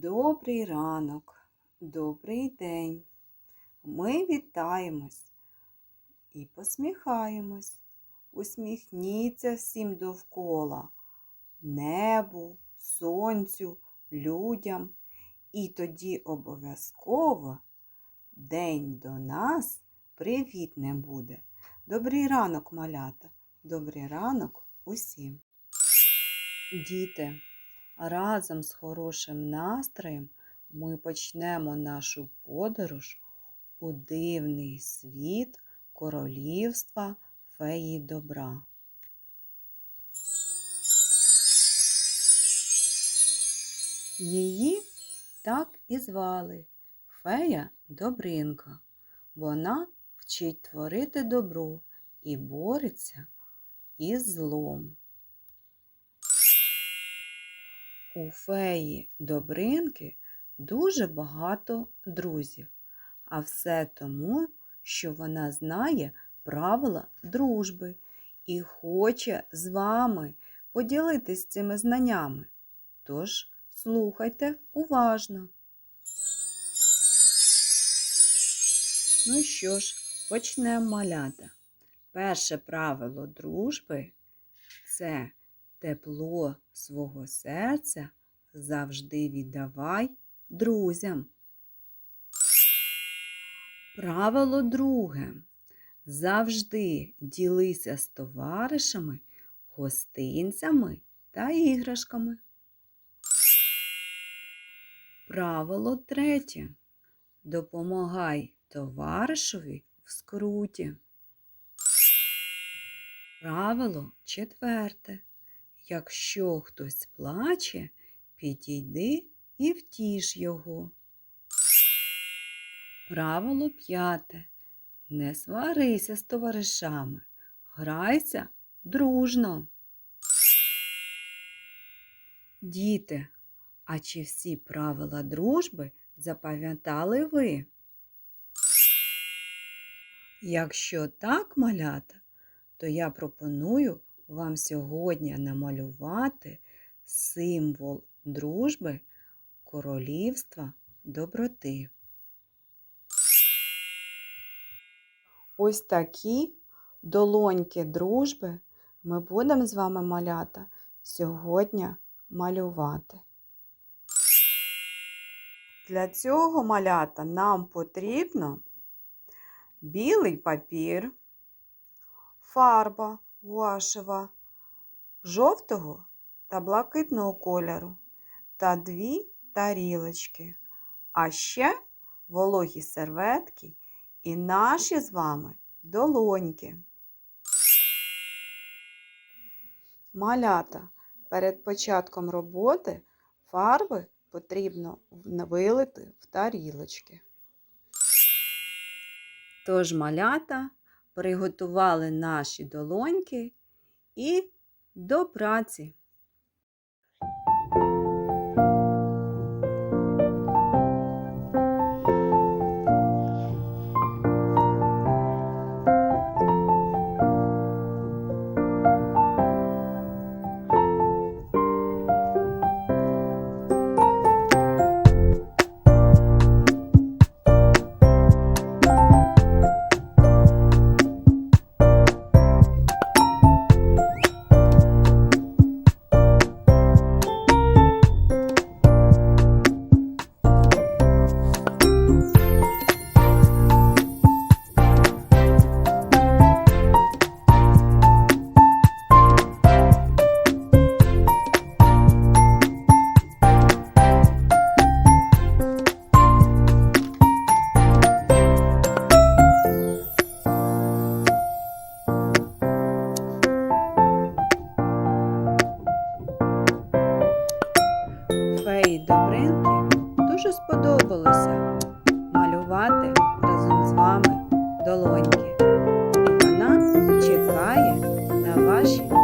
Добрий ранок, добрий день. Ми вітаємось і посміхаємось. Усміхніться всім довкола, небу, сонцю, людям. І тоді обов'язково день до нас привітним буде. Добрий ранок, малята, добрий ранок усім. Діти, разом з хорошим настроєм ми почнемо нашу подорож у дивний світ королівства феї добра. Її так і звали Фея Добринка. Вона вчить творити добро і бореться із злом. У феї Добринки дуже багато друзів, а все тому, що вона знає правила дружби і хоче з вами поділитись цими знаннями. Тож слухайте уважно. Ну що ж, почнемо малята. Перше правило дружби це тепло свого серця завжди віддавай друзям. Правило друге. Завжди ділися з товаришами, гостинцями та іграшками. Правило третє. Допомагай товаришеві в скруті. Правило четверте. Якщо хтось плаче, підійди і втіш його. Правило п'яте. Не сварися з товаришами. Грайся дружно. Діти, а чи всі правила дружби запам'ятали ви? Якщо так, малята, то я пропоную вам сьогодні намалювати символ дружби королівства доброти. Ось такі долоньки дружби ми будемо з вами малята сьогодні малювати. Для цього малята нам потрібно білий папір, фарба гуашева жовтого та блакитного кольору та дві тарілочки, а ще вологі серветки і наші з вами долоньки. Малята перед початком роботи фарби потрібно вилити в тарілочки. Тож малята приготували наші долоньки і до праці. Френкі дуже сподобалося малювати разом з вами долоньки. І вона чекає на ваші.